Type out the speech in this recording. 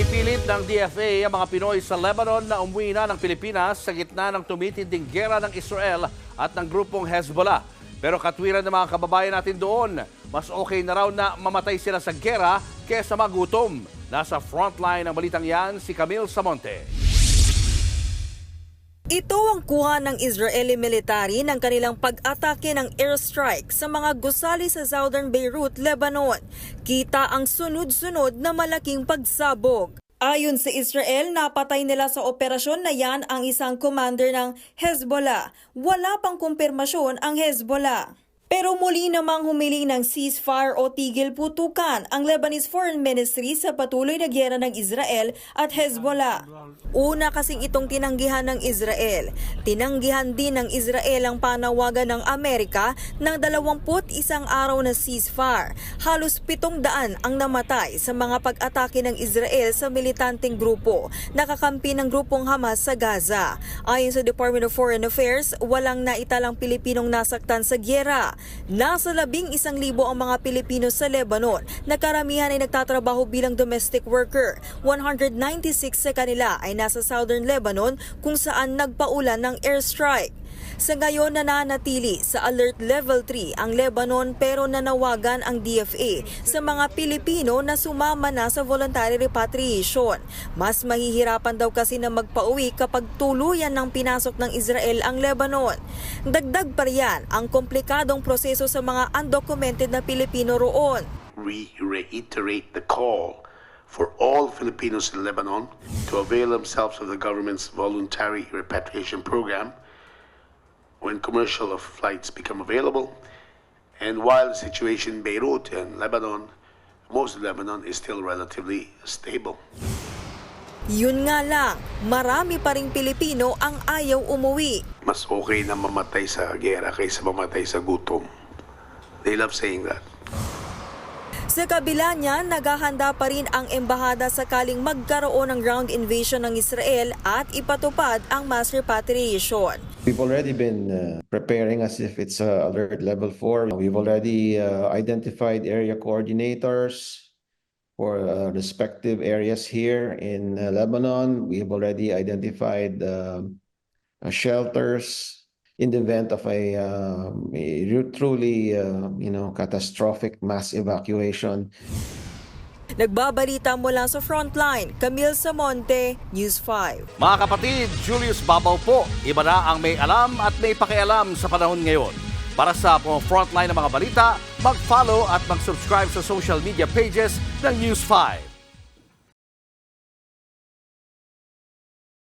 Pinipilit ng DFA ang mga Pinoy sa Lebanon na umuwi na ng Pilipinas sa gitna ng tumitinding gera ng Israel at ng grupong Hezbollah. Pero katwiran ng mga kababayan natin doon, mas okay na raw na mamatay sila sa gera kesa magutom. Nasa frontline ng balitang yan si Camille Samonte. Ito ang kuha ng Israeli military ng kanilang pag-atake ng airstrike sa mga gusali sa southern Beirut, Lebanon. Kita ang sunod-sunod na malaking pagsabog. Ayon sa Israel, napatay nila sa operasyon na yan ang isang commander ng Hezbollah. Wala pang kumpirmasyon ang Hezbollah. Pero muli namang humiling ng ceasefire o tigil putukan ang Lebanese Foreign Ministry sa patuloy na gyera ng Israel at Hezbollah. Una kasing itong tinanggihan ng Israel. Tinanggihan din ng Israel ang panawagan ng Amerika ng 21 araw na ceasefire. Halos 700 ang namatay sa mga pag-atake ng Israel sa militanteng grupo nakakampi ng grupong Hamas sa Gaza. Ayon sa Department of Foreign Affairs, walang naitalang Pilipinong nasaktan sa gyera. Nasa labing isang libo ang mga Pilipino sa Lebanon na karamihan ay nagtatrabaho bilang domestic worker. 196 sa kanila ay nasa southern Lebanon kung saan nagpaulan ng airstrike. Sa ngayon nananatili sa Alert Level 3 ang Lebanon pero nanawagan ang DFA sa mga Pilipino na sumama na sa voluntary repatriation. Mas mahihirapan daw kasi na magpauwi kapag tuluyan ng pinasok ng Israel ang Lebanon. Dagdag pa riyan ang komplikadong proseso sa mga undocumented na Pilipino roon. we reiterate the call for all Filipinos in Lebanon to avail themselves of the government's voluntary repatriation program when commercial flights become available. And while the situation in Beirut and Lebanon, most of Lebanon is still relatively stable. Yun nga lang, marami pa ring Pilipino ang ayaw umuwi. Mas okay na mamatay sa gera kaysa mamatay sa gutom. They love saying that. Sa kabila niyan, naghahanda pa rin ang embahada sakaling magkaroon ng ground invasion ng Israel at ipatupad ang mass repatriation. We've already been uh, preparing as if it's uh, alert level four. We've already uh, identified area coordinators for uh, respective areas here in uh, Lebanon. We have already identified um, uh, shelters in the event of a, um, a truly, uh, you know, catastrophic mass evacuation. Nagbabalita mula sa frontline, Camille Samonte, News 5. Mga kapatid, Julius Babaw po. Iba na ang may alam at may pakialam sa panahon ngayon. Para sa mga frontline ng mga balita, mag-follow at mag-subscribe sa social media pages ng News 5.